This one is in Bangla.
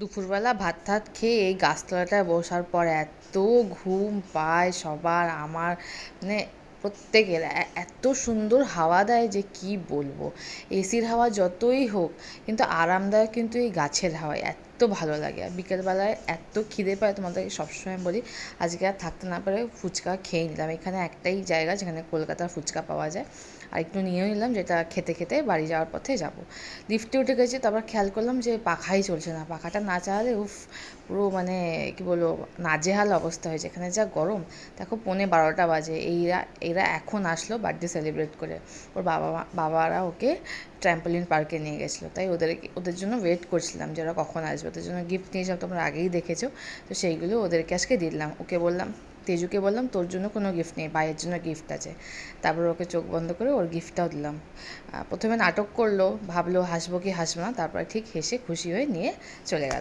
দুপুরবেলা ভাত ভাত খেয়ে এই গাছতলাটায় বসার পর এত ঘুম পায় সবার, আমার মানে প্রত্যেকের। এত সুন্দর হাওয়া দেয় যে কি বলব? এসির হাওয়া যতই হোক, কিন্তু আরামদায়ক কিন্তু এই গাছের হাওয়া এত ভালো লাগে। আর বিকেলবেলায় এত খিদে পায় তোমাদেরকে সবসময় বলি, আজকে আর থাকতে না পারে ফুচকা খেয়ে নিলাম। এখানে একটাই জায়গা যেখানে কলকাতার ফুচকা পাওয়া যায়। আর একটু নিয়েও নিলাম, যেটা খেতে খেতে বাড়ি যাওয়ার পথে যাব। লিফটে উঠে গেছি, তারপর খেয়াল করলাম যে পাখাই চলছে না। পাখাটা না চালালে, উফ, পুরো মানে কি বলব, নাজেহাল অবস্থা হয়েছে। এখানে যা গরম, দেখো পৌনে বারোটা বাজে। এইরা, এরা এখন আসলো বার্থডে সেলিব্রেট করে। ওর বাবা বাবারা ওকে ট্র্যাম্পোলিন পার্কে নিয়ে গেছিল। তাই ওদের ওদের জন্য ওয়েট করছিলাম যে ওরা কখন আসবে। ওদের জন্য গিফট নিয়েছিলাম, তোমরা আগেই দেখেছ। তো সেইগুলো ওদেরকে আজকে দিলাম। ওকে বললাম, তেজুকে বললাম, তোর জন্য কোনো গিফট নেই, ভাইয়ের জন্য গিফট আছে। তারপর ওকে চোখ বন্ধ করে ওর গিফটটাও দিলাম। প্রথমে নাটক করল, ভাবলো হাসবো কি হাসবো না, তারপরে ঠিক হেসে খুশি হয়ে নিয়ে চলে গেল।